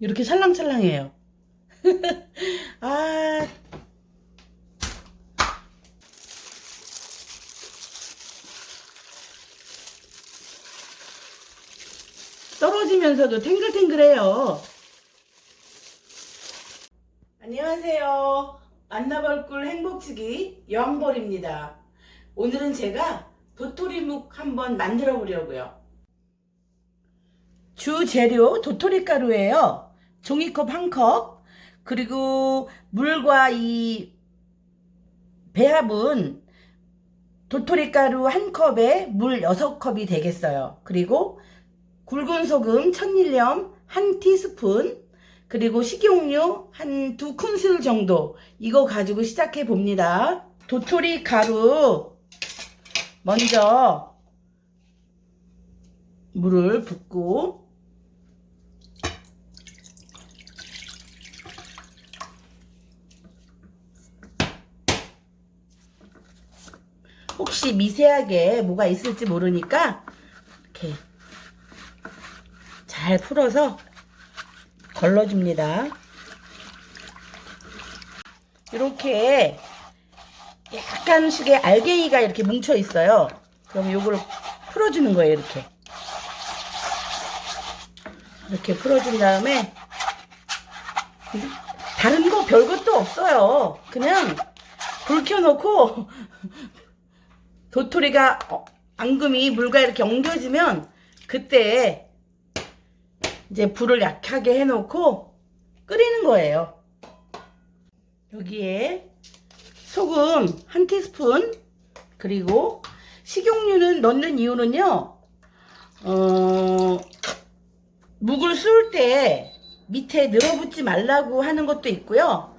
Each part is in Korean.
이렇게 찰랑찰랑해요. 아, 떨어지면서도 탱글탱글해요. 안녕하세요. 만나볼 행복치기 여왕벌입니다. 오늘은 제가 도토리묵 한번 만들어 보려고요. 주 재료 도토리 가루예요. 종이컵 한 컵. 그리고 물과 이 배합은 도토리 가루 한 컵에 물 6컵이 되겠어요. 그리고 굵은 소금 천일염 한 티스푼 그리고 식용유 한 두 큰술 정도 이거 가지고 시작해 봅니다. 도토리 가루 먼저 물을 붓고 혹시 미세하게 뭐가 있을지 모르니까 이렇게 잘 풀어서 걸러줍니다. 이렇게 약간씩의 알갱이가 이렇게 뭉쳐 있어요. 그럼 요걸 풀어주는 거예요, 이렇게. 이렇게 풀어준 다음에 다른 거 별것도 없어요. 그냥 불 켜놓고 도토리가 어, 앙금이 물과 이렇게 엉겨지면 그때 이제 불을 약하게 해놓고 끓이는 거예요. 여기에 소금 한 티스푼 그리고 식용유는 넣는 이유는요. 어, 묵을 쑤을 때 밑에 늘어붙지 말라고 하는 것도 있고요.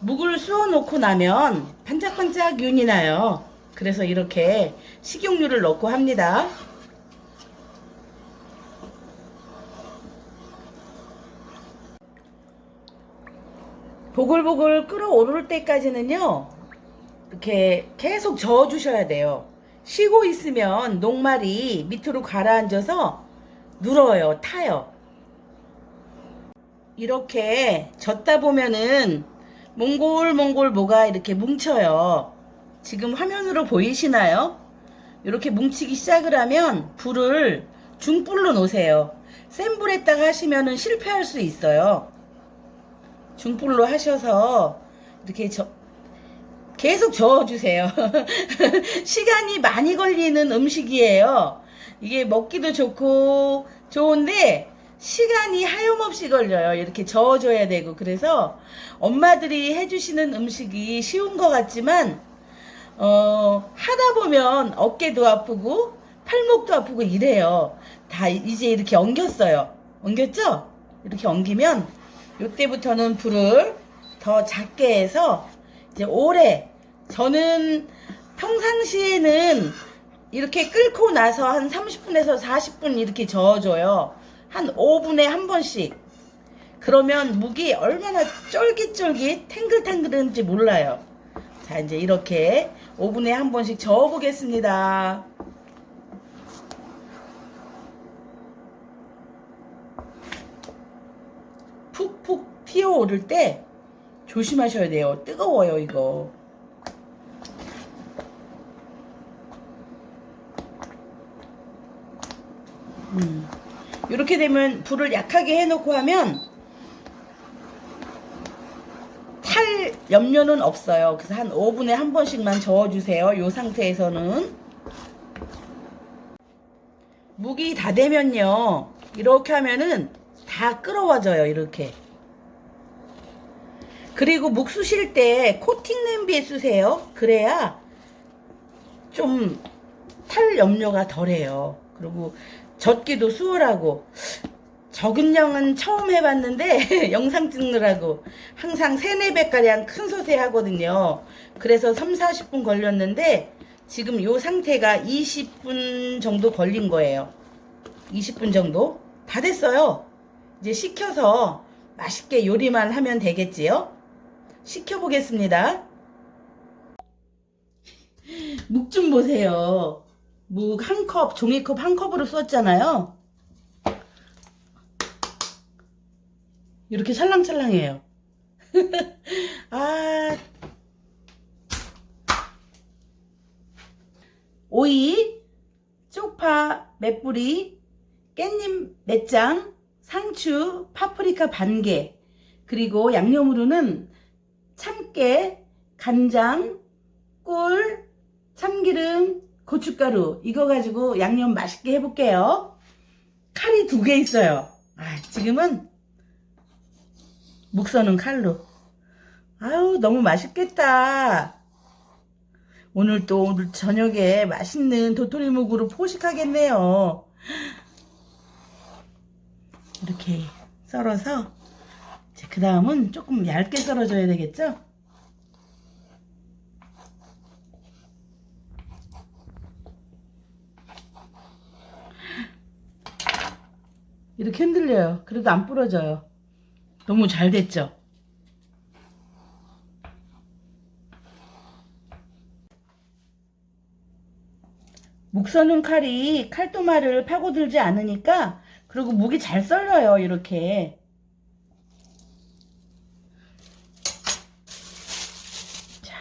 묵을 쑤어 놓고 나면 반짝반짝 윤이 나요. 그래서 이렇게 식용유를 넣고 합니다. 보글보글 끓어오를 때까지는요, 이렇게 계속 저어주셔야 돼요. 쉬고 있으면 녹말이 밑으로 가라앉아서 눌어요, 타요. 이렇게 젓다 보면은 몽골몽골 뭐가 이렇게 뭉쳐요. 지금 화면으로 보이시나요? 이렇게 뭉치기 시작을 하면 불을 중불로 놓으세요. 센 불에다가 하시면은 실패할 수 있어요. 중불로 하셔서 이렇게 저, 계속 저어주세요. 시간이 많이 걸리는 음식이에요. 이게 먹기도 좋고 좋은데 시간이 하염없이 걸려요. 이렇게 저어줘야 되고 그래서 엄마들이 해주시는 음식이 쉬운 것 같지만 어, 하다 보면 어깨도 아프고 팔목도 아프고 이래요. 다 이제 이렇게 엉겼어요. 엉겼죠? 이렇게 엉기면 이때부터는 불을 더 작게 해서 이제 오래 저는 평상시에는 이렇게 끓고 나서 한 30분에서 40분 이렇게 저어줘요. 한 5분에 한 번씩. 그러면 묵이 얼마나 쫄깃쫄깃 탱글탱글한지 몰라요. 자, 이제 이렇게 5분에 한 번씩 저어 보겠습니다. 푹푹 튀어오를 때 조심하셔야 돼요. 뜨거워요, 이거. 음. 이렇게 되면 불을 약하게 해놓고 하면 탈 염려는 없어요. 그래서 한 5분에 한 번씩만 저어주세요. 이 상태에서는. 묵이 다 되면요. 이렇게 하면은 다 끓어와져요. 이렇게. 그리고 묵 쑤실 때 코팅 냄비에 쑤세요. 그래야 좀 탈 염려가 덜해요. 그리고 젓기도 수월하고 양은 처음 해봤는데 영상 찍느라고 항상 3, 4배가량 큰 솥에 하거든요. 그래서 3, 40분 걸렸는데 지금 요 상태가 20분 정도 걸린 거예요. 20분 정도? 다 됐어요. 이제 식혀서 맛있게 요리만 하면 되겠지요? 식혀보겠습니다. 묵 좀 보세요. 묵 한 컵, 종이컵 한 컵으로 썼잖아요. 이렇게 찰랑찰랑해요. 아. 오이, 쪽파, 맷뿌리, 깻잎 몇 장, 상추, 파프리카 반 개, 그리고 양념으로는 참깨, 간장, 꿀, 참기름, 고춧가루 이거 가지고 양념 맛있게 해볼게요. 칼이 두 개 있어요. 아, 지금은 묵 써는 칼로. 아유, 너무 맛있겠다. 오늘 또 오늘 저녁에 맛있는 도토리묵으로 포식하겠네요. 이렇게 썰어서 그 다음은 조금 얇게 썰어줘야 되겠죠? 이렇게 흔들려요. 그래도 안 부러져요. 너무 잘 됐죠? 묵 써는 칼이 칼도마를 파고들지 않으니까 그리고 묵이 잘 썰려요 이렇게 자.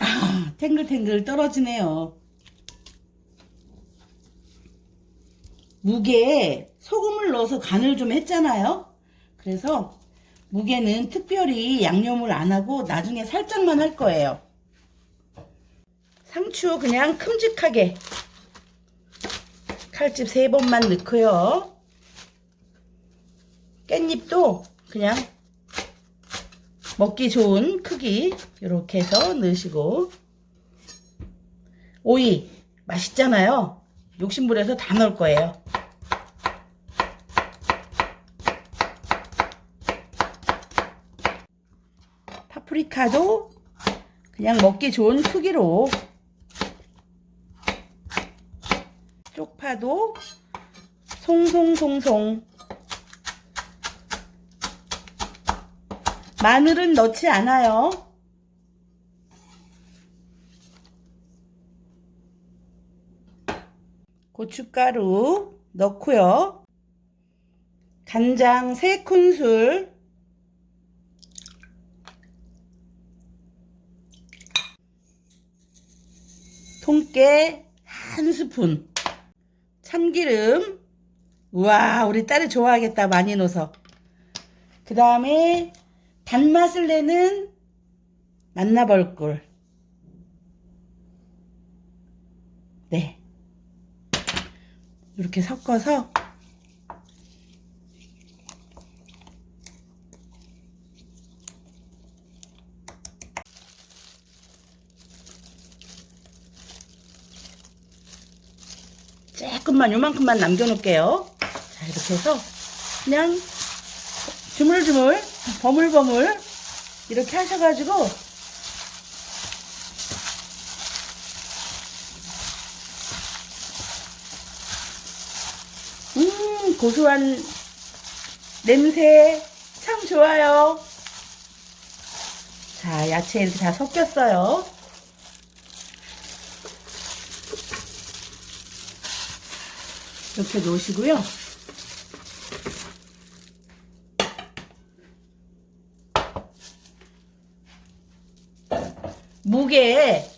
아, 탱글탱글 떨어지네요 묵에 소금을 넣어서 간을 좀 했잖아요 그래서 묵에는 특별히 양념을 안 하고 나중에 살짝만 할 거예요 상추 그냥 큼직하게 칼집 세 번만 넣고요. 깻잎도 그냥 먹기 좋은 크기 이렇게 해서 넣으시고 오이 맛있잖아요. 욕심부려서 다 넣을 거예요. 파프리카도 그냥 먹기 좋은 크기로 쪽파도 송송송송 마늘은 넣지 않아요. 고춧가루 넣고요. 간장 3큰술 통깨 한 스푼. 참기름. 우와 우리 딸이 좋아하겠다. 많이 넣어서. 그 다음에 단맛을 내는 만나벌꿀. 네. 이렇게 섞어서 조금만 요만큼만 남겨놓을게요. 자 이렇게 해서 그냥 주물주물 버물버물 이렇게 하셔가지고 음 고소한 냄새 참 좋아요. 자 야채 이렇게 다 섞였어요. 이렇게 놓으시고요. 무게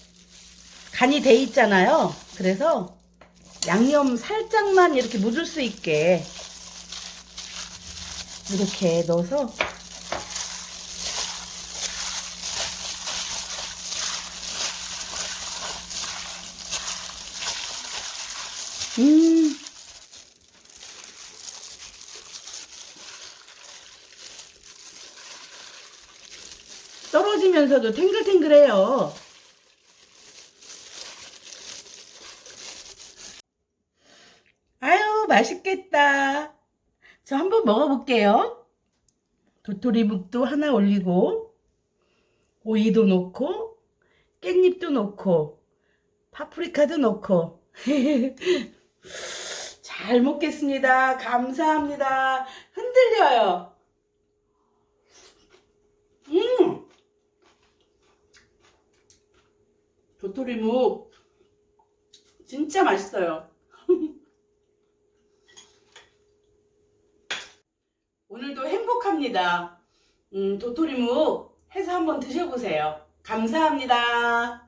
간이 돼 있잖아요. 그래서 양념 살짝만 이렇게 묻을 수 있게 이렇게 넣어서 음 떨어지면서도 탱글탱글해요. 아유, 맛있겠다. 저 한번 먹어볼게요. 도토리묵도 하나 올리고, 오이도 넣고, 깻잎도 넣고, 파프리카도 넣고. 잘 먹겠습니다. 감사합니다. 흔들려요. 음! 도토리묵 진짜 맛있어요. 오늘도 행복합니다. 음, 도토리묵 해서 한번 드셔보세요. 감사합니다.